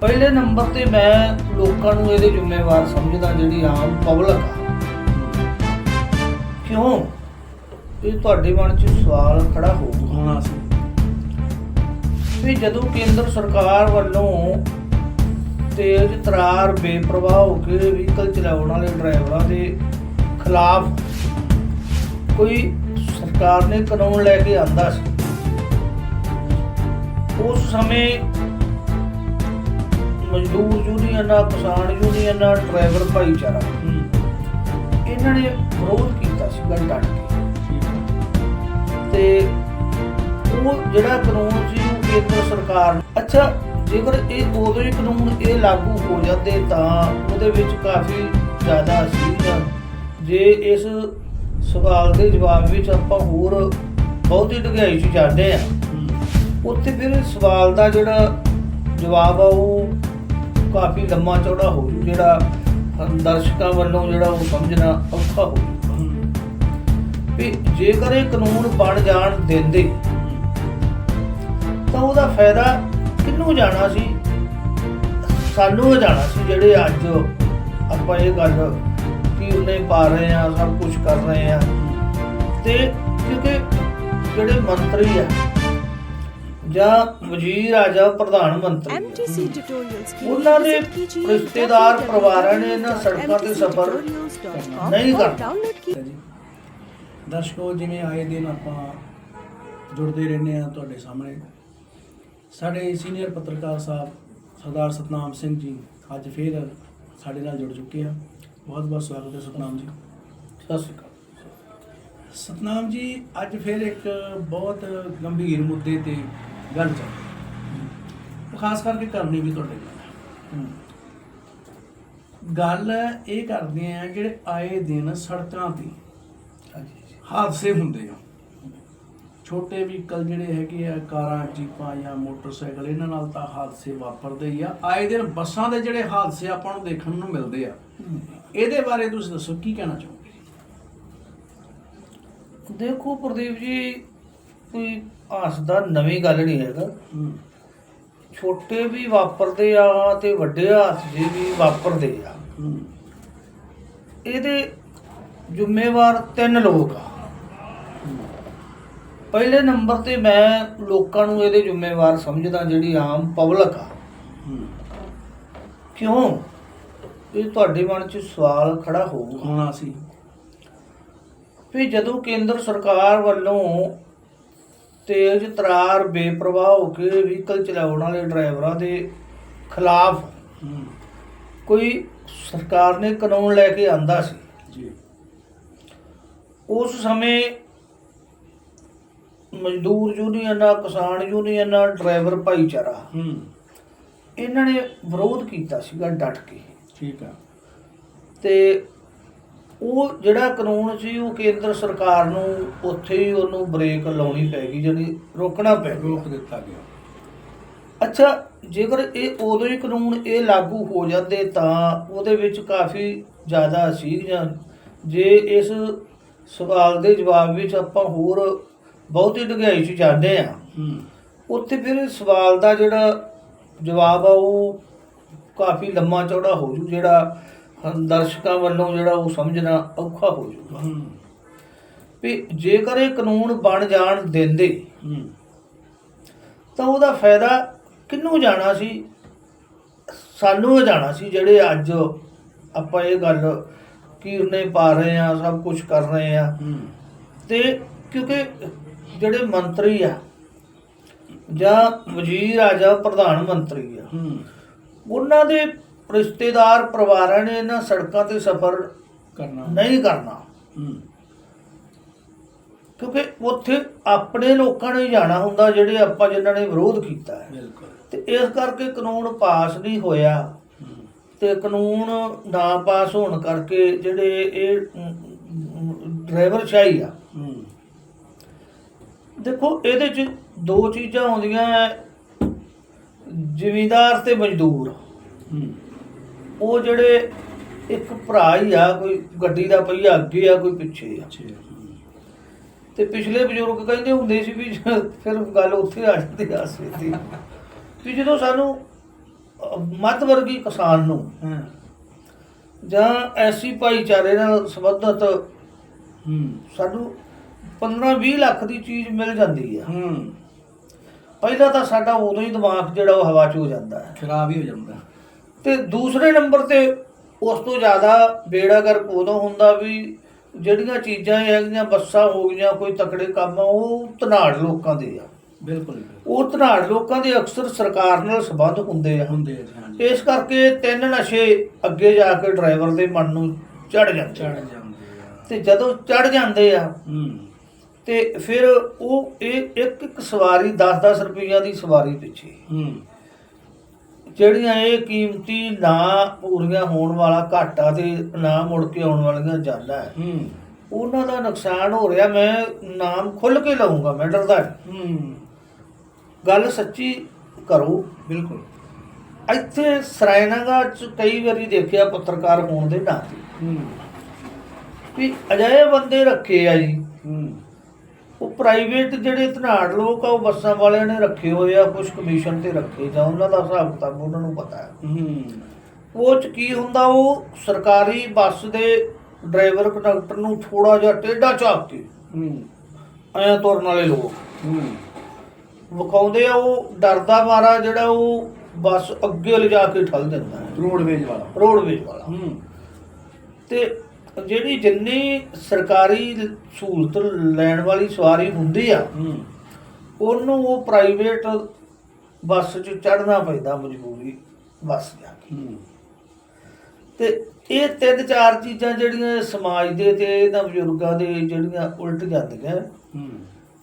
ਪਹਿਲੇ ਨੰਬਰ ਤੇ ਮੈਂ ਲੋਕਾਂ ਨੂੰ ਇਹਦੇ ਜ਼ਿੰਮੇਵਾਰ ਸਮਝਦਾ ਜਿਹੜੀ ਆਮ ਪਬਲਿਕ ਆ। ਕਿਉਂ? ਇਹ ਤੁਹਾਡੇ ਮਨ 'ਚ ਸਵਾਲ ਖੜਾ ਹੋਊਗਾ। ਹੋਣਾ ਸੀ। ਵੀ ਜਦੋਂ ਕੇਂਦਰ ਸਰਕਾਰ ਵੱਲੋਂ ਤੇਜ਼ ਤਰਾਰ ਬੇਪਰਵਾਹ ਹੋ ਕੇ ਵਹੀਕਲ ਚਲਾਉਣ ਵਾਲੇ ਡਰਾਈਵਰਾਂ ਦੇ ਖਿਲਾਫ ਕੋਈ ਸਰਕਾਰ ਨੇ ਕਾਨੂੰਨ ਲੈ ਕੇ ਆਂਦਾ ਸੀ ਉਸ ਸਮੇਂ ਮਜ਼ਦੂਰ ਯੂਨੀਅਨਾਂ ਕਿਸਾਨ ਯੂਨੀਅਨਾਂ ਡਰਾਈਵਰ ਭਾਈਚਾਰਾ। ਇਹਨਾਂ ਨੇ ਵਿਰੋਧ ਕੀਤਾ ਸੀ ਡਟ ਕੇ। ਤੇ ਉਹ ਜਿਹੜਾ ਕਾਨੂੰਨ ਸੀ ਉਹ ਕੇਂਦਰ ਸਰਕਾਰ ਅੱਛਾ ਜੇਕਰ ਇਹ ਉਦੋਂ ਹੀ ਕਾਨੂੰਨ ਇਹ ਲਾਗੂ ਹੋ ਜਾਂਦੇ ਤਾਂ ਉਹਦੇ ਵਿੱਚ ਕਾਫੀ ਜ਼ਿਆਦਾ ਸੀ ਜੇ ਇਸ ਸਵਾਲ ਦੇ ਜਵਾਬ ਵਿੱਚ ਆਪਾਂ ਹੋਰ ਬਹੁਤੀ ਡੂੰਘਾਈ 'ਚ ਜਾਂਦੇ ਆ ਉੱਥੇ ਫਿਰ ਸਵਾਲ ਦਾ ਜਿਹੜਾ ਜਵਾਬ ਆ ਉਹ ਕਾਫੀ ਲੰਮਾ ਚੌੜਾ ਹੋ ਜੂ, ਜਿਹੜਾ ਦਰਸ਼ਕਾਂ ਵੱਲੋਂ ਜਿਹੜਾ ਉਹ ਸਮਝਣਾ ਔਖਾ ਹੋ ਵੀ ਜੇਕਰ ਇਹ ਕਾਨੂੰਨ ਬਣ ਜਾਣ ਦਿੰਦੇ, ਤਾਂ ਉਹਦਾ ਫਾਇਦਾ ਕਿਹਨੂੰ ਜਾਣਾ ਸੀ? ਸਾਨੂੰ ਜਾਣਾ ਸੀ, ਜਿਹੜੇ ਅੱਜ ਆਪਾਂ ਇਹ ਗੱਲ ਕਿ ਉਹਨੇ ਪਾ ਰਹੇ ਆ ਸਭ ਕੁਝ ਕਰ ਰਹੇ ਆ ਤੇ ਕਿਉਂਕਿ ਜਿਹੜੇ ਮੰਤਰੀ ਆ ਜਾਂ ਵਜ਼ੀਰ ਆ ਜਾਂ ਪ੍ਰਧਾਨ ਮੰਤਰੀ। ਉਹਨਾਂ ਦੇ ਰਿਸ਼ਤੇਦਾਰ ਪਰਿਵਾਰਾਂ ਨੇ ਇਹਨਾਂ ਸੜਕਾਂ ਤੇ ਸਫ਼ਰ ਨਹੀਂ ਕਰਨਾ। ਦਰਸ਼ਕੋ ਜਿਵੇਂ ਆਏ ਦਿਨ ਆਪਾਂ ਜੁੜਦੇ ਰਹਿੰਦੇ ਆ ਤੁਹਾਡੇ ਸਾਹਮਣੇ ਸਾਡੇ ਸੀਨੀਅਰ ਪੱਤਰਕਾਰ ਸਾਹਿਬ ਸਰਦਾਰ ਸਤਨਾਮ ਸਿੰਘ ਜੀ ਅੱਜ ਫੇਰ ਸਾਡੇ ਨਾਲ ਜੁੜ ਚੁੱਕੇ ਆ। ਬਹੁਤ ਬਹੁਤ ਸਵਾਗਤ ਹੈ ਸਤਨਾਮ ਜੀ। ਸਤਿ ਸ਼੍ਰੀ ਅਕਾਲ। ਸਤਨਾਮ ਜੀ ਅੱਜ ਫੇਰ ਇੱਕ ਬਹੁਤ ਗੰਭੀਰ ਮੁੱਦੇ ਤੇ ਗੱਲ ਚੱਲ ਖਾਸ ਕਰਕੇ ਕਰਨੀ ਵੀ ਤੁਹਾਡੇ ਨਾਲ। ਗੱਲ ਇਹ ਕਰਦੇ ਆ ਜਿਹੜੇ ਆਏ ਦਿਨ ਸੜਕਾਂ ਤੇ ਹਾਦਸੇ ਹੁੰਦੇ ਆ। ਛੋਟੇ ਵਹੀਕਲ ਜਿਹੜੇ ਹੈਗੇ ਆ, ਕਾਰਾਂ, ਜੀਪਾਂ ਜਾਂ ਮੋਟਰਸਾਈਕਲ, ਇਹਨਾਂ ਨਾਲ ਤਾਂ ਹਾਦਸੇ ਵਾਪਰਦੇ ਹੀ ਆ। ਆਏ ਦਿਨ ਬੱਸਾਂ ਦੇ ਜਿਹੜੇ ਹਾਦਸੇ ਆਪਾਂ ਨੂੰ ਦੇਖਣ ਨੂੰ ਮਿਲਦੇ ਆ। ਇਹਦੇ ਬਾਰੇ ਤੁਸੀਂ ਦੱਸੋ, ਕੀ ਕਹਿਣਾ ਚਾਹੋਗੇ? ਦੇਖੋ ਪ੍ਰਦੀਪ ਜੀ ਕੋਈ ਹਾਸ ਦਾ ਨਵੀਂ ਗੱਲ ਨਹੀਂ ਹੈਗਾ। ਛੋਟੇ ਵੀ ਵਾਪਰਦੇ ਆ ਤੇ ਵੱਡੇ ਹਾਦਸੇ ਵੀ ਵਾਪਰਦੇ ਆ। ਇਹਦੇ ਜ਼ਿੰਮੇਵਾਰ ਤਿੰਨ ਲੋਕ ਆ। ਪਹਿਲੇ ਨੰਬਰ ਤੇ ਮੈਂ ਲੋਕਾਂ ਨੂੰ ਇਹਦੇ ਜ਼ਿੰਮੇਵਾਰ ਸਮਝਦਾ ਜਿਹੜੀ ਆਮ ਪਬਲਿਕ ਆ। ਕਿਉਂ? ਇਹ ਤੁਹਾਡੇ ਮਨ 'ਚ ਸਵਾਲ ਖੜਾ ਹੋਊਗਾ। ਹੋਣਾ ਸੀ। ਵੀ ਜਦੋਂ ਕੇਂਦਰ ਸਰਕਾਰ ਵੱਲੋਂ ਤੇਜ਼ ਤਰਾਰ ਬੇਪਰਵਾਹ ਹੋ ਕੇ ਵਹੀਕਲ ਚਲਾਉਣ ਵਾਲੇ ਡਰਾਈਵਰਾਂ ਦੇ ਖਿਲਾਫ ਕੋਈ ਸਰਕਾਰ ਨੇ ਕਾਨੂੰਨ ਲੈ ਕੇ ਆਂਦਾ ਸੀ। ਜੀ। ਉਸ ਸਮੇਂ ਮਜ਼ਦੂਰ ਯੂਨੀਅਨਾਂ ਕਿਸਾਨ ਯੂਨੀਅਨਾਂ ਡਰਾਈਵਰ ਭਾਈਚਾਰਾ। ਹੂੰ। ਇਹਨਾਂ ਨੇ ਵਿਰੋਧ ਕੀਤਾ ਸੀਗਾ ਡਟ ਕੇ। ਠੀਕ ਆ। ਤੇ ਉਹ ਜਿਹੜਾ ਕਾਨੂੰਨ ਸੀ ਉਹ ਕੇਂਦਰ ਸਰਕਾਰ ਨੂੰ ਉੱਥੇ ਹੀ ਉਹਨੂੰ ਬ੍ਰੇਕ ਲਾਉਣੀ ਪੈ ਗਈ ਜਾਣੀ ਰੋਕਣਾ ਪੈ ਗਿਆ। ਰੋਕ ਦਿੱਤਾ ਗਿਆ। ਅੱਛਾ ਜੇਕਰ ਇਹ ਉਦੋਂ ਹੀ ਕਾਨੂੰਨ ਇਹ ਲਾਗੂ ਹੋ ਜਾਂਦੇ ਤਾਂ ਉਹਦੇ ਵਿੱਚ ਕਾਫੀ ਜ਼ਿਆਦਾ ਸੀ ਜਾਂ ਜੇ ਇਸ ਸਵਾਲ ਦੇ ਜਵਾਬ ਵਿੱਚ ਆਪਾਂ ਹੋਰ ਬਹੁਤੀ ਡੂੰਘਾਈ 'ਚ ਜਾਂਦੇ ਆ ਹੂੰ। ਉੱਥੇ ਫਿਰ ਸਵਾਲ ਦਾ ਜਿਹੜਾ ਜਵਾਬ ਆ ਉਹ ਕਾਫੀ ਲੰਮਾ ਚੌੜਾ ਹੋ ਜੂ ਜਿਹੜਾ ਦਰਸ਼ਕਾਂ ਵੱਲੋਂ ਜਿਹੜਾ ਉਹ ਸਮਝਣਾ ਔਖਾ ਹੋ ਹੂੰ। ਵੀ ਜੇਕਰ ਇਹ ਕਾਨੂੰਨ ਬਣ ਜਾਣ ਦਿੰਦੇ ਤਾਂ ਉਹਦਾ ਫਾਇਦਾ ਕਿਹਨੂੰ ਜਾਣਾ ਸੀ? ਸਾਨੂੰ ਜਾਣਾ ਸੀ ਜਿਹੜੇ ਅੱਜ ਆਪਾਂ ਇਹ ਗੱਲ ਕੀ ਉਹਨੇ ਪਾ ਰਹੇ ਆ ਸਭ ਕੁਝ ਕਰ ਰਹੇ ਆ ਹੂੰ। ਤੇ ਕਿਉਂਕਿ ਜਿਹੜੇ ਮੰਤਰੀ ਆ ਜਾਂ ਵਜ਼ੀਰ ਆ ਜਾਂ ਪ੍ਰਧਾਨ ਮੰਤਰੀ ਆ ਉਹਨਾਂ ਦੇ ਰਿਸ਼ਤੇਦਾਰ ਪਰਿਵਾਰਾਂ ਨੇ ਇਹਨਾਂ ਸੜਕਾਂ ਤੇ ਸਫ਼ਰ ਕਰਨਾ। ਨਹੀਂ ਕਰਨਾ। ਕਿਉਂਕਿ ਉੱਥੇ ਆਪਣੇ ਲੋਕਾਂ ਨੇ ਜਾਣਾ ਹੁੰਦਾ ਜਿਹੜੇ ਆਪਾਂ ਜਿਨ੍ਹਾਂ ਨੇ ਵਿਰੋਧ ਕੀਤਾ ਹੈ। ਬਿਲਕੁਲ। ਤੇ ਇਸ ਕਰਕੇ ਕਾਨੂੰਨ ਪਾਸ ਨਹੀਂ ਹੋਇਆ। ਤੇ ਕਾਨੂੰਨ ਨਾ ਪਾਸ ਹੋਣ ਕਰਕੇ ਜਿਹੜੇ ਇਹ ਡਰਾਈਵਰ ਸ਼ਾਹੀ ਆ। ਦੇਖੋ ਇਹਦੇ ਚ ਦੋ ਚੀਜ਼ਾਂ ਆਉਂਦੀਆਂ ਹੈ ਜ਼ਿਮੀਂਦਾਰ ਤੇ ਮਜ਼ਦੂਰ। ਉਹ ਜਿਹੜੇ ਇੱਕ ਭਰਾ ਹੀ ਆ ਕੋਈ ਗੱਡੀ ਦਾ ਪਹੀਆ ਅੱਗੇ ਆ ਕੋਈ ਪਿੱਛੇ ਆ। ਤੇ ਪਿਛਲੇ ਬਜ਼ੁਰਗ ਕਹਿੰਦੇ ਹੁੰਦੇ ਸੀ ਵੀ ਫਿਰ ਗੱਲ ਉੱਥੇ ਆ ਜਾਂਦੀ ਆ ਦੀ ਵੀ ਜਦੋਂ ਸਾਨੂੰ ਮੱਧ ਵਰਗੀ ਕਿਸਾਨ ਨੂੰ ਜਾਂ ਐਸੀ ਭਾਈਚਾਰੇ ਨਾਲ ਸੰਬੰਧਿਤ ਸਾਨੂੰ 15-20 ਲੱਖ ਦੀ ਚੀਜ਼ ਮਿਲ ਜਾਂਦੀ ਆ। ਹੂੰ। ਪਹਿਲਾਂ ਤਾਂ ਸਾਡਾ ਉਦੋਂ ਹੀ ਦਿਮਾਗ ਜਿਹੜਾ ਉਹ ਹਵਾ 'ਚ ਹੋ ਜਾਂਦਾ ਹੈ। ਖਰਾਬ ਹੀ ਹੋ ਜਾਂਦਾ। ਤੇ ਦੂਸਰੇ ਨੰਬਰ ਤੇ ਉਸ ਤੋਂ ਜ਼ਿਆਦਾ ਬੇੜਾ ਗਰਕ ਉਦੋਂ ਹੁੰਦਾ ਵੀ ਜਿਹੜੀਆਂ ਚੀਜ਼ਾਂ ਹੈਗੀਆਂ ਬੱਸਾਂ ਹੋ ਗਈਆਂ ਕੋਈ ਤਕੜੇ ਕੰਮ ਆ ਉਹ ਧਨਾੜ ਲੋਕਾਂ ਦੇ ਆ। ਬਿਲਕੁਲ। ਉਹ ਧਨਾੜ ਲੋਕਾਂ ਦੇ ਅਕਸਰ ਸਰਕਾਰ ਨਾਲ ਸੰਬੰਧ ਹੁੰਦੇ ਆ। ਹੁੰਦੇ ਆ ਇਸ ਕਰਕੇ ਤਿੰਨ ਨਸ਼ੇ ਅੱਗੇ ਜਾ ਕੇ ਡਰਾਈਵਰ ਦੇ ਮਨ ਨੂੰ ਚੜ ਜਾਂਦੇ ਚੜ। ਜਾਂਦੇ ਆ। ਤੇ ਜਦੋਂ ਚੜ ਜਾਂਦੇ ਆ ਤੇ ਫਿਰ ਉਹ ਇਹ ਇੱਕ ਇੱਕ ਸਵਾਰੀ 10-10 ਰੁਪਈਆ ਦੀ ਸਵਾਰੀ ਪਿੱਛੇ। ਹੂੰ। ਜਿਹੜੀਆਂ ਇਹ ਕੀਮਤੀ ਨਾ ਪੂਰੀਆਂ ਹੋਣ ਵਾਲਾ ਘਾਟਾ ਤੇ ਨਾ ਮੁੜ ਕੇ ਆਉਣ ਵਾਲੀਆਂ ਜਾਨਾਂ ਹੈ। ਹੂੰ। ਉਹਨਾਂ ਦਾ ਨੁਕਸਾਨ ਹੋ ਰਿਹਾ ਮੈਂ ਨਾਮ ਖੁੱਲ ਕੇ ਲਵਾਂਗਾ ਮੈਂ ਡਰਦਾ ਹੂੰ। ਗੱਲ ਸੱਚੀ ਕਰੋ। ਬਿਲਕੁਲ। ਇੱਥੇ ਸਰਾਇਨਾਗਾ ਚ ਕਈ ਵਾਰੀ ਦੇਖਿਆ ਪੱਤਰਕਾਰ ਹੋਣ ਦੇ ਨਾਤੇ ਹੂੰ। ਵੀ ਅਜਿਹੇ ਬੰਦੇ ਰੱਖੇ ਆ ਜੀ ਉਹ ਪ੍ਰਾਈਵੇਟ ਜਿਹੜੇ ਧਨਾੜ ਲੋਕ ਆ ਉਹ ਬੱਸਾਂ ਵਾਲਿਆਂ ਨੇ ਰੱਖੇ ਹੋਏ ਆ ਕੁਝ ਕਮਿਸ਼ਨ ਤੇ ਰੱਖੇ ਜਾਂ ਉਹਨਾਂ ਦਾ ਹਿਸਾਬ ਕਿਤਾਬ ਉਹਨਾਂ ਨੂੰ ਪਤਾ ਹੈ। ਹੂੰ। ਉਹ ਚ ਕੀ ਹੁੰਦਾ ਉਹ ਸਰਕਾਰੀ ਬੱਸ ਦੇ ਡਰਾਈਵਰ ਕੰਡਕਟਰ ਨੂੰ ਥੋੜਾ ਜਿਹਾ ਟੇਢਾ ਝਾਕ ਕੇ ਹੂੰ। ਐਂ ਤੁਰਨ ਵਾਲੇ ਲੋਕ ਹੂੰ। ਵਿਖਾਉਂਦੇ ਆ ਉਹ ਡਰਦਾ ਮਾਰਾ ਜਿਹੜਾ ਉਹ ਬੱਸ ਅੱਗੇ ਲਿਜਾ ਕੇ ਠੱਲ ਦਿੰਦਾ ਹੈ। ਰੋਡਵੇਜ ਵਾਲਾ। ਰੋਡਵੇਜ ਵਾਲਾ। ਹੂੰ। ਤੇ ਜਿਹੜੀ ਜਿੰਨੀ ਸਰਕਾਰੀ ਸਹੂਲਤ ਲੈਣ ਵਾਲੀ ਸਵਾਰੀ ਹੁੰਦੀ ਆ ਉਹਨੂੰ ਉਹ ਪ੍ਰਾਈਵੇਟ ਬੱਸ 'ਚ ਚੜਨਾ ਪੈਂਦਾ ਮਜਬੂਰੀ ਬੱਸ ਜਾ ਕੇ। ਤੇ ਇਹ ਤਿੰਨ ਚਾਰ ਚੀਜ਼ਾਂ ਜਿਹੜੀਆਂ ਸਮਾਜ ਦੇ ਤੇ ਇਹਨਾਂ ਬਜ਼ੁਰਗਾਂ ਦੇ ਜਿਹੜੀਆਂ ਉਲਟ ਜਾਂਦੀਆਂ।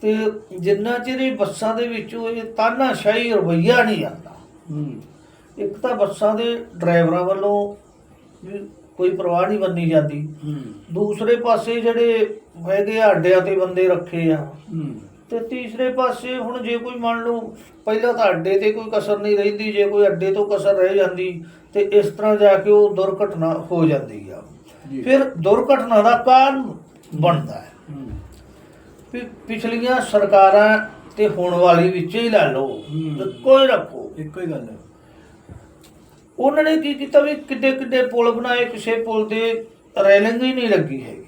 ਤੇ ਜਿੰਨਾ ਚਿਰ ਇਹ ਬੱਸਾਂ ਦੇ ਵਿੱਚੋਂ ਇਹ ਤਾਨਾਸ਼ਾਹੀ ਰਵੱਈਆ ਨਹੀਂ ਆਉਂਦਾ। ਹੂੰ। ਇੱਕ ਤਾਂ ਬੱਸਾਂ ਦੇ ਡਰਾਈਵਰਾਂ ਵੱਲੋਂ ਕੋਈ ਪਰਵਾਹ ਨਹੀਂ ਮੰਨੀ ਜਾਂਦੀ। ਦੂਸਰੇ ਪਾਸੇ ਜਿਹੜੇ ਹੈਗੇ ਆ ਅੱਡਿਆਂ ਤੇ ਬੰਦੇ ਰੱਖੇ ਆ। ਤੇ ਤੀਸਰੇ ਪਾਸੇ ਹੁਣ ਜੇ ਕੋਈ ਮੰਨ ਲਓ ਪਹਿਲਾਂ ਤਾਂ ਅੱਡੇ ਤੇ ਕੋਈ ਕਸਰ ਨਹੀਂ ਰਹਿੰਦੀ ਜੇ ਕੋਈ ਅੱਡੇ ਤੋਂ ਕਸਰ ਰਹਿ ਜਾਂਦੀ ਤੇ ਇਸ ਤਰ੍ਹਾਂ ਜਾ ਕੇ ਉਹ ਦੁਰਘਟਨਾ ਹੋ ਜਾਂਦੀ ਆ। ਫਿਰ ਦੁਰਘਟਨਾ ਦਾ ਕਾਰਨ ਬਣਦਾ ਹੈ। ਪਿਛਲੀਆਂ ਸਰਕਾਰਾਂ ਤੇ ਹੁਣ ਵਾਲੀ ਵਿੱਚ ਹੀ ਲੈ ਲਓ ਕੋਈ ਰੱਖੋ। ਇੱਕੋ ਹੀ ਗੱਲ ਹੈ। ਉਹਨਾਂ ਨੇ ਕੀ ਕੀਤਾ ਵੀ ਕਿੱਡੇ ਕਿੱਡੇ ਪੁਲ ਬਣਾਏ ਕਿਸੇ ਪੁਲ ਦੇ ਰੈਲਿੰਗ ਹੀ ਨਹੀਂ ਲੱਗੀ ਹੈਗੀ।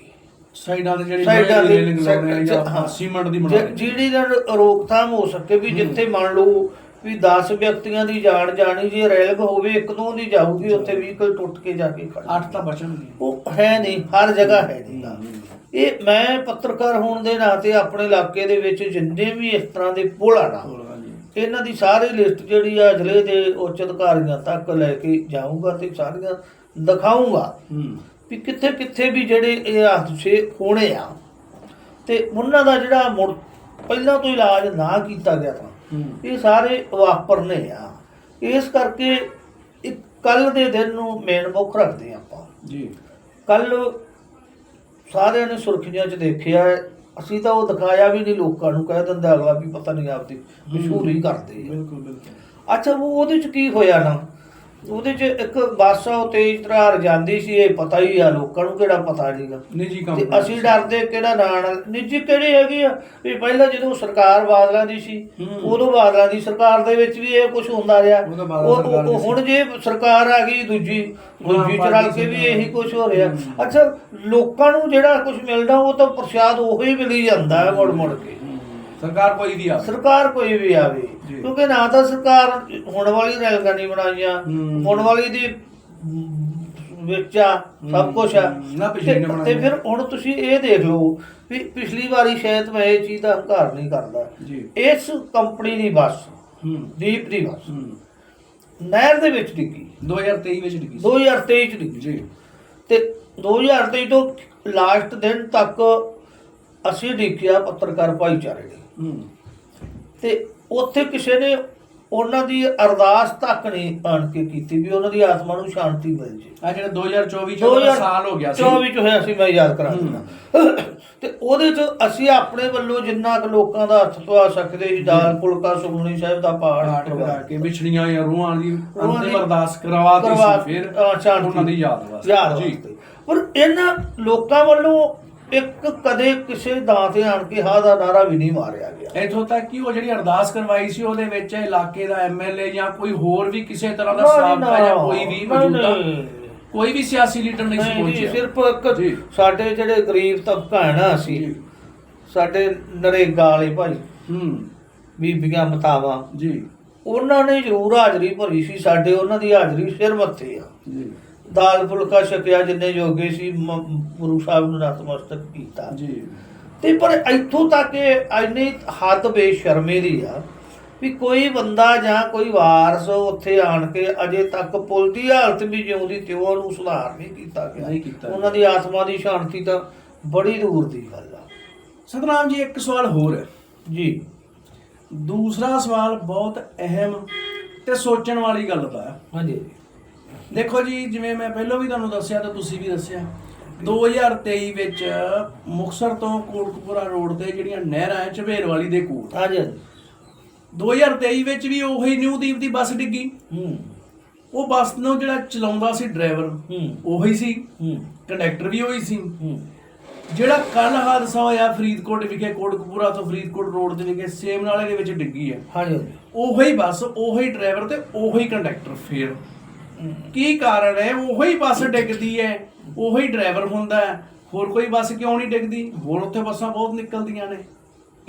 ਸਾਈਡਾਂ ਤੇ ਜਿਹੜੀ ਸਾਈਡਾਂ ਦੇ ਦੀ ਲਾਉਂਦੇ ਆ ਜਾਂ ਸੀਮੈਂਟ ਦੀ ਬਣਾ ਜੇ- ਰਹੇ ਜਿਹੜੀ ਨਾਲ ਰੋਕਥਾਮ ਹੋ ਸਕੇ ਵੀ। ਜਿੱਥੇ ਮੰਨ ਲਓ ਵੀ 10 ਵਿਅਕਤੀਆਂ ਦੀ ਜਾਨ ਜਾਣੀ ਜੇ ਰੈਲਗ ਹੋਵੇ ਇੱਕ ਦੋ ਦੀ ਜਾਊਗੀ ਉੱਥੇ ਵਹੀਕਲ ਟੁੱਟ ਕੇ ਜਾ ਕੇ ਖੜਾ ਅੱਠ ਤਾਂ ਬਚਣਗੇ ਉਹ ਹੈ ਨਹੀਂ ਹਰ ਜਗ੍ਹਾ ਹੈ ਨਹੀਂ। ਇਹ ਮੈਂ ਪੱਤਰਕਾਰ ਹੋਣ ਦੇ ਨਾਤੇ ਆਪਣੇ ਇਲਾਕੇ ਦੇ ਵਿੱਚ ਜਿੰਨੇ ਵੀ ਇਸ ਤਰ੍ਹਾਂ ਦੇ ਪੁਲ ਆ ਨਾ ਇਹਨਾਂ ਦੀ ਸਾਰੀ ਲਿਸਟ ਜਿਹੜੀ ਆ ਜ਼ਿਲ੍ਹੇ ਦੇ ਉੱਚ ਅਧਿਕਾਰੀਆਂ ਤੱਕ ਲੈ ਕੇ ਜਾਊਂਗਾ ਤੇ ਸਾਰੀਆਂ ਦਿਖਾਊਂਗਾ ਵੀ ਕਿੱਥੇ ਕਿੱਥੇ ਵੀ ਜਿਹੜੇ ਇਹ ਹਾਦਸੇ ਹੋਣੇ ਆ ਤੇ ਉਹਨਾਂ ਦਾ ਜਿਹੜਾ ਮੁੜ ਪਹਿਲਾਂ ਤੋਂ ਇਲਾਜ ਨਾ ਕੀਤਾ ਗਿਆ ਤਾਂ ਇਹ ਸਾਰੇ ਵਾਪਰਨੇ ਆ। ਇਸ ਕਰਕੇ ਇੱਕ ਕੱਲ ਦੇ ਦਿਨ ਨੂੰ ਮੇਨ ਮੁੱਖ ਰੱਖਦੇ ਆਪਾਂ। ਜੀ। ਕੱਲ ਸਾਰਿਆਂ ਨੇ ਸੁਰਖੀਆਂ 'ਚ ਦੇਖਿਆ ਹੈ। ਅਸੀਂ ਤਾਂ ਉਹ ਦਿਖਾਇਆ ਵੀ ਨਹੀਂ ਲੋਕਾਂ ਨੂੰ ਕਹਿ ਦਿੰਦਾ ਅਗਲਾ ਵੀ ਪਤਾ ਨਹੀਂ ਆਪਦੀ ਮਸ਼ਹੂਰੀ ਕਰਦੇ ਆ। ਬਿਲਕੁਲ ਬਿਲਕੁਲ। ਅੱਛਾ ਉਹ ਉਹਦੇ 'ਚ ਕੀ ਹੋਇਆ ਨਾ? ਉਹਦੇ 'ਚ ਇੱਕ ਬੱਸ ਉਹ ਤੇਜ਼ ਤਰਾਰ ਜਾਂਦੀ ਸੀ ਇਹ ਪਤਾ ਹੀ ਆ ਲੋਕਾਂ ਨੂੰ ਕਿਹੜਾ ਪਤਾ ਨਹੀਂਗਾ ਨਿੱਜੀ ਤੇ ਕੰਪਨੀ ਅਸੀਂ ਡਰਦੇ ਕਿਹੜਾ ਨਾਂ ਨਾਲ ਨਿੱਜੀ ਕਿਹੜੀ ਹੈਗੀ ਆ ਵੀ ਪਹਿਲਾਂ ਜਦੋਂ ਸਰਕਾਰ ਬਾਦਲਾਂ ਦੀ ਸੀ ਹੂੰ। ਉਦੋਂ ਬਾਦਲਾਂ ਦੀ ਸਰਕਾਰ ਦੇ ਵਿੱਚ ਵੀ ਇਹ ਕੁਝ ਹੁੰਦਾ ਰਿਹਾ ਉਦੋਂ ਬਾਦਲ ਉਹ- ਸਰਕਾਰ ਉਹ- ਦੀ ਸੀ। ਹੁਣ ਜੇ ਸਰਕਾਰ ਆ ਗਈ ਦੂਜੀ ਦੂਜੀ ਚ ਰਲ ਕੇ ਵੀ। ਇਹੀ ਕੁਝ ਹੋ ਰਿਹਾ। ਅੱਛਾ ਲੋਕਾਂ ਨੂੰ ਜਿਹੜਾ ਕੁਝ ਮਿਲਦਾ ਉਹ ਤਾਂ ਪ੍ਰਸ਼ਾਦ ਉਹੀ ਮਿਲੀ ਜਾਂਦਾ ਹੈ ਮੁੜ ਮੁੜ ਕੇ। ਸਰਕਾਰ ਕੋਈ ਦੀ ਆ ਸਰਕਾਰ ਕੋਈ ਵੀ ਆਵੇ। ਜੀ। ਕਿਉਂਕਿ ਨਾ ਤਾਂ ਸਰਕਾਰ ਹੁਣ ਵਾਲੀ ਰੈਲਗਾਂ ਨਹੀਂ ਬਣਾਈਆਂ ਹੂੰ। ਹੁਣ ਵਾਲੀ ਦੀ ਵਿੱਚ ਆ ਸਭ ਕੁਝ ਆ। ਹੂੰ। ਨਾ ਪਿਛਲੀ ਨੇ ਤੇ- ਬਣਾਈਆਂ। ਤੇ ਫਿਰ ਹੁਣ ਤੁਸੀਂ ਇਹ ਦੇਖ ਲਓ ਵੀ ਪਿਛਲੀ ਵਾਰੀ ਸ਼ਾਇਦ ਮੈਂ ਇਹ ਚੀਜ਼ ਦਾ ਹੰਕਾਰ ਨਹੀਂ ਕਰਦਾ। ਜੀ। ਇਸ ਕੰਪਨੀ ਦੀ ਬੱਸ ਹੂੰ। ਦੀਪ ਦੀ ਬੱਸ ਹੂੰ। ਨਹਿਰ ਦੇ ਵਿੱਚ ਡਿੱਗੀ। 2023 ਵਿੱਚ ਡਿੱਗੀ ਸੀ। 2023 ਚ ਡਿੱਗੀ। ਜੀ। ਤੇ 2023 ਤੋਂ ਲਾਸਟ ਦਿਨ ਤੱਕ ਅਸੀਂ ਡਿੱਗਿਆ ਪੱਤਰਕਾਰ ਭਾਈਚਾਰੇ ਨੇ ਤੇ ਉੱਥੇ ਕਿਸੇ ਨੇ ਉਹਨਾਂ ਦੀ ਅਰਦਾਸ ਤੱਕ ਨਹੀਂ ਆਣ ਕੇ ਕੀਤੀ ਵੀ ਉਹਨਾਂ ਦੀ ਆਤਮਾ ਨੂੰ ਸ਼ਾਂਤੀ ਮਿਲ ਜੇ। ਆ ਜਿਹੜਾ 2024 ਚ ਉਹਦਾ ਸਾਲ ਹੋ ਗਿਆ ਸੀ। 24 ਚ ਹੋਇਆ ਸੀ ਮੈਂ ਯਾਦ ਕਰਾ ਦਿੰਦਾ। ਤੇ ਉਹਦੇ ਚ ਅਸੀਂ ਆਪਣੇ ਵੱਲੋਂ ਜਿੰਨਾ ਕੁ ਲੋਕਾਂ ਦਾ ਹੱਥ ਪਾ ਸਕਦੇ ਸੀ ਦਾਲ ਸੁਖਮਨੀ ਸਾਹਿਬ ਦਾ ਪਾਠ ਕਰਾ ਕੇ ਵਿਛੜੀਆਂ ਜਾਂ ਰੂਹਾਂ ਦੀ ਅੰਤਿਮ ਅਰਦਾਸ ਕਰਵਾ- ਸੀ ਫਿਰ। ਉਹਨਾਂ ਦੀ ਯਾਦ ਵਾਸਤੇ। ਯਾਦ ਜੀ। ਪਰ ਇਹਨਾਂ ਲੋਕਾਂ ਵੱਲੋਂ ਇੱਕ ਕਦੇ ਕਿਸੇ ਦਾਂ ਤੇ ਆਣ ਕੇ ਹਾ ਦਾ ਨਾਰਾ ਵੀ ਨਹੀਂ ਮਾਰਿਆ ਗਿਆ। ਇਥੋਂ ਤੱਕ ਕਿ ਉਹ ਜਿਹੜੀ ਅਰਦਾਸ ਕਰਵਾਈ ਸੀ ਉਹਦੇ ਵਿੱਚ ਇਲਾਕੇ ਦਾ ਐਮਐਲਏ ਜਾਂ ਕੋਈ ਹੋਰ ਵੀ ਕਿਸੇ ਤਰ੍ਹਾਂ ਦਾ ਸਾਬਕਾ ਜਾਂ ਕੋਈ ਵੀ ਮੌਜੂਦਾ। ਕੋਈ ਵੀ ਸਿਆਸੀ ਲੀਡਰ ਨਹੀਂ ਸੀ ਪਹੁੰਚਿਆ। ਸਿਰਫ। ਇੱਕ ਸਾਡੇ ਜਿਹੜੇ ਗਰੀਬ ਤਬਕਾ ਹੈ ਨਾ ਅਸੀਂ ਸਾਡੇ ਨਰੇਗਾ ਵਾਲੇ ਭਾਈ ਹੂੰ। ਬੀਬੀਆਂ ਮਤਾਵਾ। ਜੀ। ਉਹਨਾਂ ਨੇ ਜ਼ਰੂਰ ਹਾਜ਼ਰੀ ਭਰੀ ਸੀ ਸਾਡੇ ਉਹਨਾਂ ਦੀ ਹਾਜ਼ਰੀ ਸਿਰ ਮੱਥੇ ਆ। ਜੀ। ਦਾਲ ਫੁਲਕਾ ਛਕਿਆ ਜਿੰਨੇ ਜੋਗੇ ਸੀ ਗੁਰੂ ਸਾਹਿਬ ਨੂੰ ਨਤਮਸਤਕ ਕੀਤਾ। ਜੀ। ਤੇ ਪਰ ਇੱਥੋਂ ਤੱਕ ਇੰਨੀ ਹੱਦ ਬੇਸ਼ਰਮੀ ਦੀ ਆ ਵੀ ਕੋਈ ਬੰਦਾ ਜਾਂ ਕੋਈ ਵਾਰਸ ਉੱਥੇ ਆਣ ਕੇ ਅਜੇ ਤੱਕ ਪੁੱਲ ਦੀ ਹਾਲਤ ਵੀ ਜਿਉਂਦੀ ਤੇ ਉਹਨੂੰ ਸੁਧਾਰ ਨਹੀਂ ਕੀਤਾ ਗਿਆ। ਨਹੀਂ ਕੀਤਾ ਉਹਨਾਂ ਦੀ ਆਤਮਾ ਦੀ ਸ਼ਾਂਤੀ ਤਾਂ ਬੜੀ ਦੂਰ ਦੀ ਗੱਲ ਆ। ਸਤਨਾਮ ਜੀ ਇੱਕ ਸਵਾਲ ਹੋਰ ਹੈ। ਜੀ। ਦੂਸਰਾ ਸਵਾਲ ਬਹੁਤ ਅਹਿਮ ਤੇ ਸੋਚਣ ਵਾਲੀ ਗੱਲ ਦਾ ਹਾਂਜੀ। ਦੇਖੋ ਜੀ ਜਿਵੇਂ ਮੈਂ ਪਹਿਲਾਂ ਵੀ ਤੁਹਾਨੂੰ ਦੱਸਿਆ ਤੇ ਤੁਸੀਂ ਵੀ ਦੱਸਿਆ। 2023 ਵਿੱਚ ਮੁਕਸਰ ਤੋਂ ਕੋਟਕਪੂਰਾ ਰੋਡ ਤੇ ਜਿਹੜੀਆਂ ਨਹਿਰਾਂ ਹੈ ਝਵੇਰ ਵਾਲੀ ਦੇ ਕੋਲ। ਹਾਂਜੀ ਹਾਂਜੀ। 2023 ਵਿੱਚ ਵੀ ਉਹੀ ਨਿਊਦੀਪ ਦੀ ਬੱਸ ਡਿੱਗੀ। ਹੂੰ। ਉਹ ਬੱਸ ਨੂੰ ਜਿਹੜਾ ਚਲਾਉਂਦਾ ਸੀ ਡਰਾਈਵਰ ਹੂੰ। ਉਹੀ ਸੀ। ਹੂੰ। ਕੰਡਕਟਰ ਵੀ ਉਹੀ ਸੀ। ਹੂੰ। ਜਿਹੜਾ ਕੱਲ ਹਾਦਸਾ ਹੋਇਆ ਫਰੀਦਕੋਟ ਵਿਖੇ ਕੋਟਕਪੂਰਾ ਤੋਂ ਫਰੀਦਕੋਟ ਰੋਡ ਦੇ ਵਿਖੇ ਸੇਮ ਨਾਲੇ ਦੇ ਵਿੱਚ ਡਿੱਗੀ ਹੈ। ਹਾਂਜੀ। ਉਹੀ ਬੱਸ ਉਹੀ ਡਰਾਈਵਰ ਤੇ ਉਹੀ ਕੰਡਕਟਰ ਫੇਰ। ਕੀ ਕਾਰਨ ਹੈ? ਉਹੀ ਬੱਸ ਡਿੱਗਦੀ ਹੈ ਉਹੀ ਡਰਾਈਵਰ ਹੁੰਦਾ ਹੈ ਹੋਰ ਕੋਈ ਬੱਸ ਕਿਉਂ ਨਹੀਂ ਡਿੱਗਦੀ? ਹੋਰ ਉੱਥੇ ਬੱਸਾਂ ਬਹੁਤ ਨਿਕਲਦੀਆਂ ਨੇ।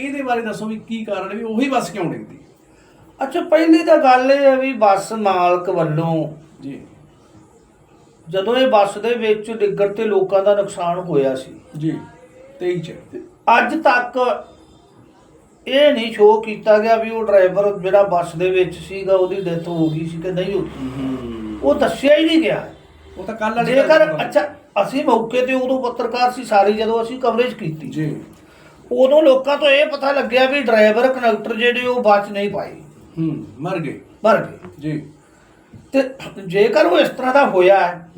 ਇਹਦੇ ਬਾਰੇ ਦੱਸੋ ਵੀ ਕੀ ਕਾਰਨ ਹੈ ਵੀ ਉਹੀ ਬੱਸ ਕਿਉਂ ਡਿੱਗਦੀ? ਅੱਛਾ ਪਹਿਲੀ ਤਾਂ ਗੱਲ ਇਹ ਹੈ ਵੀ ਬੱਸ ਮਾਲਕ ਵੱਲੋਂ ਜੀ। ਜਦੋਂ ਇਹ ਬੱਸ ਦੇ ਵਿੱਚ ਡਿੱਗਣ ਤੇ ਲੋਕਾਂ ਦਾ ਨੁਕਸਾਨ ਹੋਇਆ ਸੀ। ਜੀ 23 ਚ। ਅੱਜ ਤੱਕ ਇਹ ਨਹੀਂ ਸ਼ੋਅ ਕੀਤਾ ਗਿਆ ਵੀ ਉਹ ਡਰਾਈਵਰ ਜਿਹੜਾ ਬੱਸ ਦੇ ਵਿੱਚ ਸੀਗਾ ਉਹਦੀ ਡੈਥ ਹੋ ਗਈ ਸੀ ਕਿ ਨਹੀਂ ਹੋਈ ਉਹ ਦੱਸਿਆ ਹੀ ਨਹੀਂ ਗਿਆ। ਉਹ ਤਾਂ ਕੱਲ ਵਾਲੀ ਜੇਕਰ ਅੱਛਾ ਅਸੀਂ ਮੌਕੇ ਤੇ ਉਦੋਂ ਪੱਤਰਕਾਰ ਸੀ ਸਾਰੀ ਜਦੋਂ ਅਸੀਂ ਕਵਰੇਜ ਕੀਤੀ। ਜੀ। ਉਦੋਂ ਲੋਕਾਂ ਤੋਂ ਇਹ ਪਤਾ ਲੱਗਿਆ ਵੀ ਡਰਾਈਵਰ ਕਨੈਕਟਰ ਜਿਹੜੇ ਉਹ ਬਚ ਨਹੀਂ ਪਾਏ। ਹੂੰ ਮਰ ਗਏ। ਮਰ ਗਏ। ਜੀ। ਤੇ ਜੇਕਰ ਉਹ ਇਸ ਤਰ੍ਹਾਂ ਦਾ ਹੋਇਆ ਹੈ,